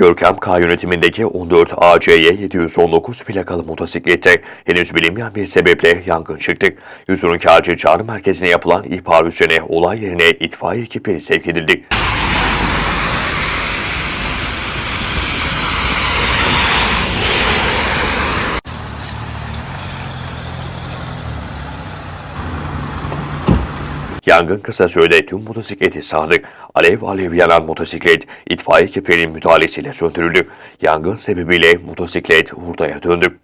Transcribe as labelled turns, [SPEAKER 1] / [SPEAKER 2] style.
[SPEAKER 1] Görkem K yönetimindeki 14 ACY 719 plakalı motosiklette henüz bilinmeyen bir sebeple yangın çıktı. 112 acil çağrı merkezine yapılan ihbar üzerine olay yerine itfaiye ekipleri sevk edildi. Yangın kısa sürede tüm motosikleti sardı. Alev alev yanan motosiklet itfaiye ekiplerinin müdahalesiyle söndürüldü. Yangın sebebiyle motosiklet hurdaya döndü.